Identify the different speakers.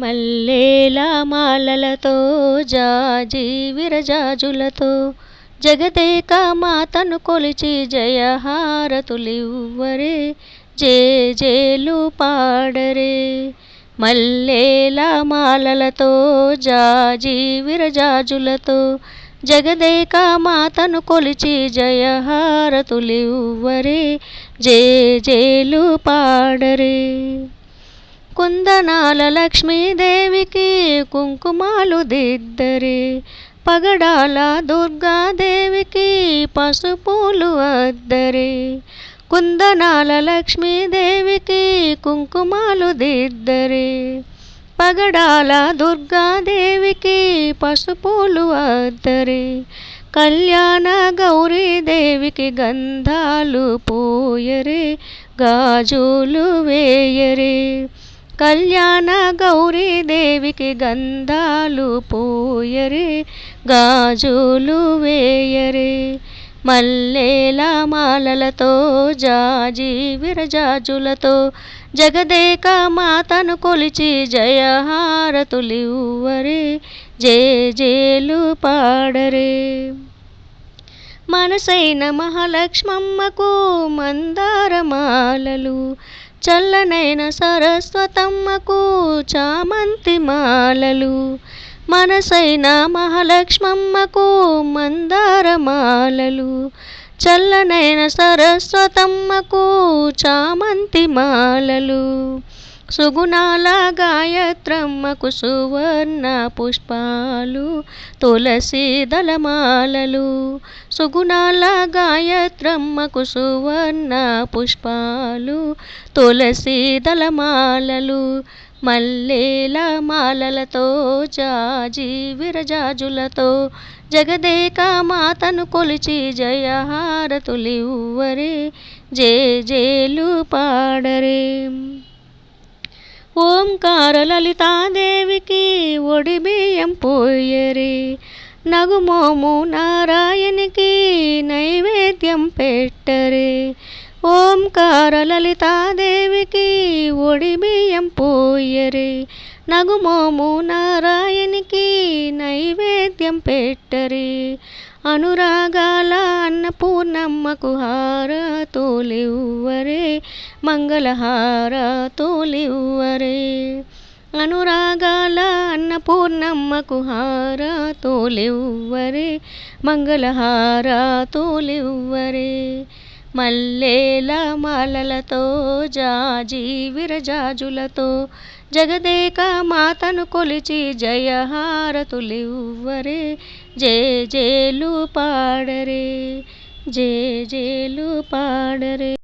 Speaker 1: మల్లేలా మాలలతో జాజి విరజాజులతో జగదేక మాతను కొలిచి జయహారతులివ్వరే జేజేలు పాడరే. మల్లేలా మాలలతో జాజి విరజాజులతో జగదేక మాతను కొలిచి జయహారతులివ్వరే జేజేలు పాడరే. కుందనాల లక్ష్మీదేవికి కుంకుమాలు దిద్దరే పగడాల దుర్గాదేవికి పసుపులు అద్దరే. కుందనాల లక్ష్మీదేవికి కుంకుమాలు దిద్దరే పగడాల దుర్గాదేవికి పసుపులు అద్దరే. కళ్యాణ గౌరీదేవికి గంధాలు పోయరే గాజులు వేయరే. కళ్యాణ గౌరీదేవికి గంధాలు పోయరే గాజులు వేయరే. మల్లేల మాలలతో జాజి విరజాజులతో జగదేక మాతను కొలిచి జయహారతులివ్వరే జేజేలు పాడరే. మనసైన మహాలక్ష్మమ్మకు మందారమాలలు చల్లనైన సరస్వతమ్మకు చామంతి మాలలు. మనసైన మహాలక్ష్మమ్మకు మందారమాలలు చల్లనైన సరస్వతమ్మకు చామంతి మాలలు. సుగుణాల గాయత్రమ్మకు సువర్ణ పుష్పాలు తులసి దళమాలలు. సుగుణాల గాయత్రమ్మకు సువర్ణ పుష్పాలు తులసి దళమాలలు. మల్లేల మాలలతో జాజి విరజాజులతో జగదేక మాతను కొలిచి జయహారతులివ్వరే జే జేలు పాడరే. ఓంకార లలితాదేవికి ఒడి బియ్యం పోయరే. నగుమోము నారాయణికి నైవేద్యం పెట్టరే. ఓంకార లలితాదేవికి ఒడి బియ్యం పోయరే. నగుమోము నారాయణికి నైవేద్యం పెట్టరే. అనురాగాల అన్నపూర్ణమ్మకు హారతులివ్వరే. మంగళహారతులివ్వరే. అనురాగాల అన్నపూర్ణమ్మకు హారతులివ్వరే. మంగళహారతులివ్వరే. మల్లేల మాలలతో జాజి విరజాజులతో జగదేక మాతను కొలిచి జయహారతులివ్వరే. జే జేలు పాడరే జే జేలు పాడరే.